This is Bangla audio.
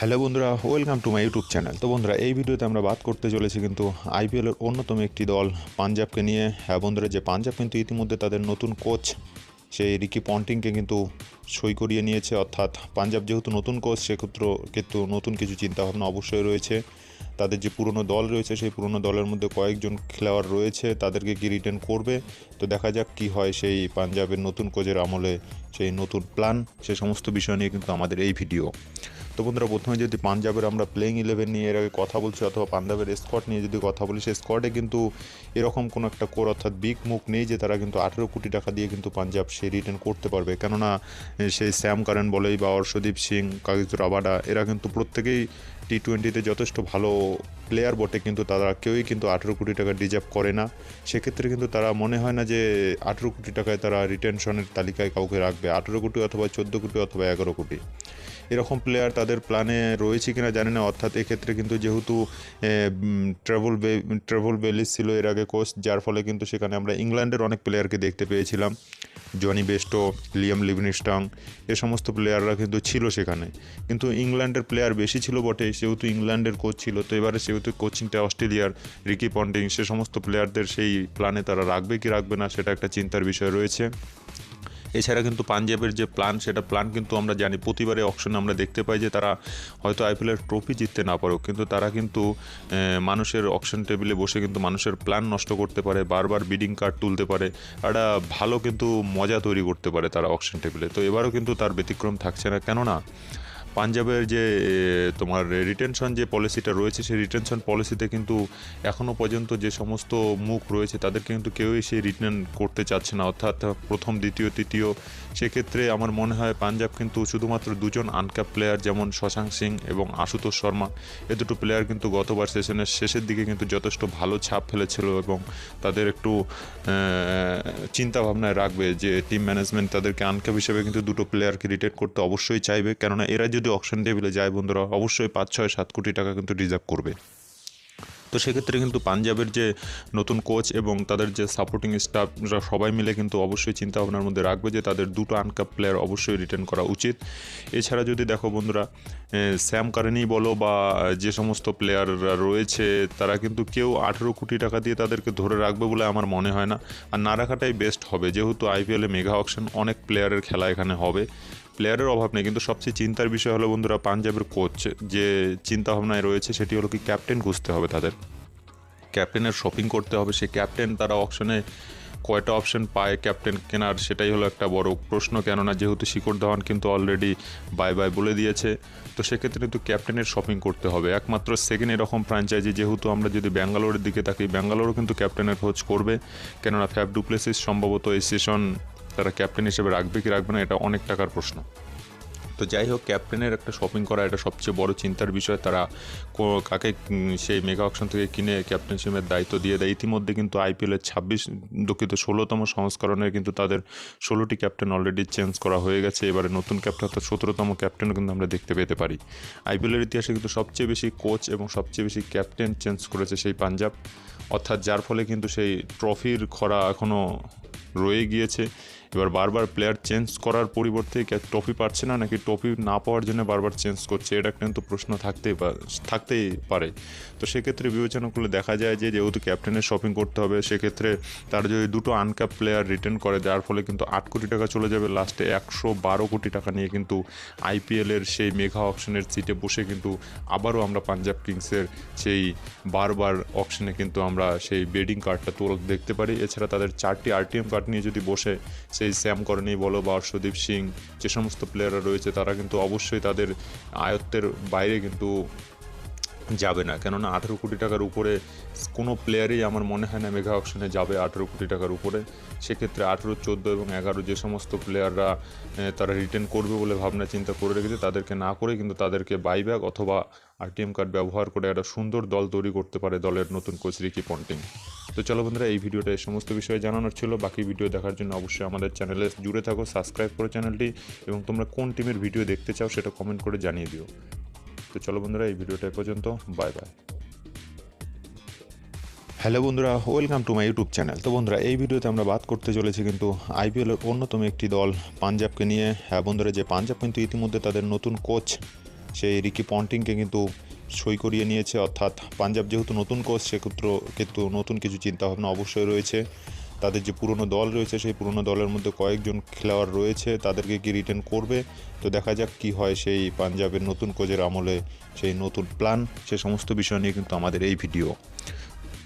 হ্যালো বন্ধুরা, welcome to my YouTube channel. তো বন্ধুরা, এই ভিডিওতে আমরা বাদ করতে চলেছি কিন্তু আইপিএলের অন্যতম একটি দল পাঞ্জাবকে নিয়ে। হ্যাঁ বন্ধুরা, যে পাঞ্জাব কিন্তু ইতিমধ্যে তাদের নতুন কোচ সেই রিকি পন্টিংকে কিন্তু সই করিয়ে নিয়েছে। অর্থাৎ পাঞ্জাব যেহেতু নতুন কোচ সেক্ষেত্রে কিন্তু নতুন কিছু চিন্তাভাবনা অবশ্যই রয়েছে। তাদের যে পুরনো দল রয়েছে, সেই পুরনো দলের মধ্যে কয়েকজন খেলোয়াড় রয়েছে, তাদেরকে কি রিটার্ন করবে? তো দেখা যাক কি হয় সেই পাঞ্জাবের নতুন কোচের আমলে, সেই নতুন প্ল্যান সে সমস্ত বিষয় নিয়ে কিন্তু আমাদের এই ভিডিও। তো বন্ধুরা, প্রথমে যদি পাঞ্জাবের আমরা প্লেইং ইলেভেন নিয়ে এর আগে কথা বলছি অথবা পাঞ্জাবের স্কোয়াড নিয়ে যদি কথা বলি, সেই স্কোয়াডে কিন্তু এরকম কোনো একটা কোর অর্থাৎ বিগ মুখ নেই যে তারা কিন্তু আঠেরো কোটি টাকা দিয়ে কিন্তু পাঞ্জাব সে রিটার্ন করতে পারবে। কেননা, সেই স্যাম কারেন বলেই বা অর্শদীপ সিং কাগিজ রাবাডা, এরা কিন্তু প্রত্যেকেই টি টোয়েন্টিতে যথেষ্ট ভালো প্লেয়ার বটে, কিন্তু তারা কেউই কিন্তু আঠেরো কোটি টাকা ডিজার্ভ করে না। সেক্ষেত্রে কিন্তু তারা মনে হয় না যে আঠেরো কোটি টাকায় তারা রিটেনশনের তালিকায় কাউকে রাখবে, আঠেরো কোটি অথবা চোদ্দ কোটি অথবা এগারো কোটি। এরকম প্লেয়ার তাদের প্ল্যানে রয়েছে কিনা জানি না। অর্থাৎ এক্ষেত্রে কিন্তু যেহেতু ট্রাভেল বে ট্রাভেল বেলিস ছিল এর আগে কোচ যার ফলে কিন্তু সেখানে আমরা ইংল্যান্ডের অনেক প্লেয়ারকে দেখতে পেয়েছিলাম। জনি বেস্টো লিয়াম লিভিনস্টং এ সমস্ত প্লেয়াররা কিন্তু ছিল সেখানে। কিন্তু ইংল্যান্ডের প্লেয়ার বেশি ছিল বটে, সেহেতু ইংল্যান্ডের কোচ ছিল। তো এবারে সেহেতু কোচিংটা অস্ট্রেলিয়ার রিকি পন্টিং সে সমস্ত প্লেয়ারদের সেই প্ল্যানে তারা রাখবে কি রাখবে না, সেটা একটা চিন্তার বিষয় রয়েছে। এছাড়া কিন্তু পাঞ্জাবের যে প্ল্যান সেটা প্ল্যান কিন্তু আমরা জানি। প্রতিবারে অপশনে আমরা দেখতে পাই যে তারা হয়তো আইপিএলের ট্রফি জিততে না পারুক, কিন্তু তারা কিন্তু মানুষের অপশন টেবিলে বসে কিন্তু মানুষের প্ল্যান নষ্ট করতে পারে, বারবার বিডিং কার্ড তুলতে পারে, একটা ভালো কিন্তু মজা তৈরি করতে পারে তারা অপশন টেবিলে তো এবারও কিন্তু তার ব্যতিক্রম থাকছে না, কেননা পাঞ্জাবের যে তোমার রিটেনশন যে পলিসিটা রয়েছে, সেই রিটেনশন পলিসিতে কিন্তু এখনও পর্যন্ত যে সমস্ত মুখ রয়েছে তাদের কিন্তু কেউই সেই রিটার্ন করতে চাচ্ছে না। অর্থাৎ প্রথম, দ্বিতীয়, তৃতীয়, সেক্ষেত্রে আমার মনে হয় পাঞ্জাব কিন্তু শুধুমাত্র দুজন আনকাপ প্লেয়ার যেমন শশাঙ্ক সিং এবং আশুতোষ শর্মা, এ দুটো প্লেয়ার কিন্তু গতবার সেশনের শেষের দিকে কিন্তু যথেষ্ট ভালো ছাপ ফেলেছিল এবং তাদের একটু চিন্তা ভাবনায় রাখবে যে টিম ম্যানেজমেন্ট তাদেরকে আনকাপ হিসেবে কিন্তু দুটো প্লেয়ারকে রিটেন করতে অবশ্যই চাইবে। কেননা এরা যদি অকশন টেবিলে যায় বন্ধুরা, অবশ্যই পাঁচ, ছয়, সাত কোটি টাকা কিন্তু রিজার্ভ করবে। তো সেক্ষেত্রে কিন্তু পাঞ্জাবের যে নতুন কোচ এবং তাদের যে সাপোর্টিং স্টাফরা সবাই মিলে কিন্তু অবশ্যই চিন্তা ভাবনার মধ্যে রাখবে যে তাদের দুটো আনকাপ প্লেয়ার অবশ্যই রিটার্ন করা উচিত। এছাড়া যদি দেখো বন্ধুরা স্যাম কারেনি বলো বা যে সমস্ত প্লেয়াররা রয়েছে, তারা কিন্তু কেউ আঠেরো কোটি টাকা দিয়ে তাদেরকে ধরে রাখবে বলে আমার মনে হয় না। আর না রাখাটাই বেস্ট হবে। যেহেতু আইপিএলে মেগা অকশন অনেক প্লেয়ারের খেলা এখানে হবে। প্লেয়ারের অভাব নেই, কিন্তু সবচেয়ে চিন্তার বিষয় হলো বন্ধুরা পাঞ্জাবের কোচ যে চিন্তা ভাবনায় রয়েছে সেটি হলো কি ক্যাপ্টেন খুঁজতে হবে তাদের। ক্যাপ্টেনের শপিং করতে হবে, সে ক্যাপ্টেন তারা অপশনে কয়টা অপশন পায় ক্যাপ্টেন কেনার সেটাই হলো একটা বড় প্রশ্ন, কেননা যেহেতু শিকর ধাওয়ান কিন্তু অলরেডি বাই বাই বলে দিয়েছে, তো সেক্ষেত্রে কিন্তু ক্যাপ্টেনের শপিং করতে হবে। একমাত্র সেকেন্ড এরকম ফ্র্যাঞ্চাইজি যেহেতু আমরা যদি ব্যাঙ্গালোরের দিকে তাকি ব্যাঙ্গালোরও কিন্তু ক্যাপ্টেনের খোঁজ করবে, কেননা ফ্যাব ডুপ্লেসিস সম্ভবত এই সেশন তারা ক্যাপ্টেন হিসেবে রাখবে কি রাখবে না, এটা অনেক টাকার প্রশ্ন। তো যাই হোক ক্যাপ্টেনের একটা শপিং করা এটা সবচেয়ে বড় চিন্তার বিষয়। তারা কাকে সেই মেগা অকশন থেকে কিনে ক্যাপ্টেনশিপের দায়িত্ব দিয়ে দেয়। ইতিমধ্যে কিন্তু আইপিএলের ছাব্বিশ, দুঃখিত, ষোলোতম সংস্করণে কিন্তু তাদের ষোলোটি ক্যাপ্টেন অলরেডি চেঞ্জ করা হয়ে গেছে। এবারে নতুন ক্যাপ্টেন অর্থাৎ সতেরোতম ক্যাপ্টেনও কিন্তু আমরা দেখতে পেতে পারি। আইপিএলের ইতিহাসে কিন্তু সবচেয়ে বেশি কোচ এবং সবচেয়ে বেশি ক্যাপ্টেন চেঞ্জ করেছে সেই পাঞ্জাব। অর্থাৎ যার ফলে কিন্তু সেই ট্রফির খরা এখনও রয়ে গিয়েছে। এবার বারবার প্লেয়ার চেঞ্জ করার পরিবর্তে কি ট্রফি পাচ্ছে না, নাকি ট্রফি না পাওয়ার জন্য বারবার চেঞ্জ করছে? এটা কিন্তু প্রশ্ন থাকতেই থাকতেই পারে। তো সেক্ষেত্রে বিবেচনা করলে দেখা যায় যে, যেহেতু ক্যাপ্টেনের শপিং করতে হবে, সেক্ষেত্রে তারা যদি দুটো আনক্যাপ প্লেয়ার রিটার্ন করে, যার ফলে কিন্তু আট কোটি টাকা চলে যাবে লাস্টে একশো বারো কোটি টাকা নিয়ে কিন্তু আইপিএলের সেই মেঘা অপশনের সিটে বসে কিন্তু আবারও আমরা পাঞ্জাব কিংসের সেই বারবার অপশনে কিন্তু আমরা সেই বেডিং কার্ডটা তোল, দেখতে পারি। এছাড়া তাদের চারটি আরটিএম কার্ড নিয়ে যদি বসে সেই স্যাম করনি, বলো বা অর্শদীপ সিং যে সমস্ত প্লেয়াররা রয়েছে, তারা কিন্তু অবশ্যই তাদের আয়ত্তের বাইরে কিন্তু যাবে না। কেননা আঠেরো কোটি টাকার উপরে কোনো প্লেয়ারই আমার মনে হয় না মেঘা অকশনে যাবে আঠেরো কোটি টাকার উপরে। সেক্ষেত্রে আঠেরো, চোদ্দ এবং এগারো যে সমস্ত প্লেয়াররা তারা রিটার্ন করবে বলে ভাবনা, চিন্তা করে রেখেছে, তাদেরকে না করে কিন্তু তাদেরকে বাইব্যাক অথবা আরটিএম কার্ড ব্যবহার করে একটা সুন্দর দল তৈরি করতে পারে দলের নতুন কোচ রিকি পন্টিং। তো চলো বন্ধুরা, এই ভিডিওটা এই সমস্ত বিষয়ে জানানোর ছিল। বাকি ভিডিও দেখার জন্য অবশ্যই আমাদের চ্যানেলে জুড়ে থাকো, সাবস্ক্রাইব করো চ্যানেলটি, এবং তোমরা কোন টিমের ভিডিও দেখতে চাও সেটা কমেন্ট করে জানিয়ে দিও। তো চলো বন্ধুরা, এই ভিডিওটা পর্যন্ত বাই বাই হ্যালো বন্ধুরা welcome to my YouTube channel তো বন্ধুরা, এই ভিডিওতে আমরা বাদ করতে চলেছি কিন্তু আইপিএলের অন্যতম একটি দল পাঞ্জাবকে নিয়ে। হ্যাঁ বন্ধুরা, যে পাঞ্জাব কিন্তু ইতিমধ্যে তাদের নতুন কোচ সেই রিকি পন্টিংকে কিন্তু সই করিয়ে নিয়েছে, অর্থাৎ পাঞ্জাব যেহেতু নতুন কোচ সেক্ষেত্রে কিন্তু নতুন কিছু চিন্তাভাবনা অবশ্যই রয়েছে। তাদের যে পুরনো দল রয়েছে, সেই পুরনো দলের মধ্যে কয়েকজন খেলোয়াড় রয়েছে, তাদেরকে কি রিটার্ন করবে? তো দেখা যাক কি হয় সেই পাঞ্জাবের নতুন কোচের আমলে সেই নতুন প্ল্যান সে সমস্ত বিষয় নিয়ে কিন্তু আমাদের এই ভিডিও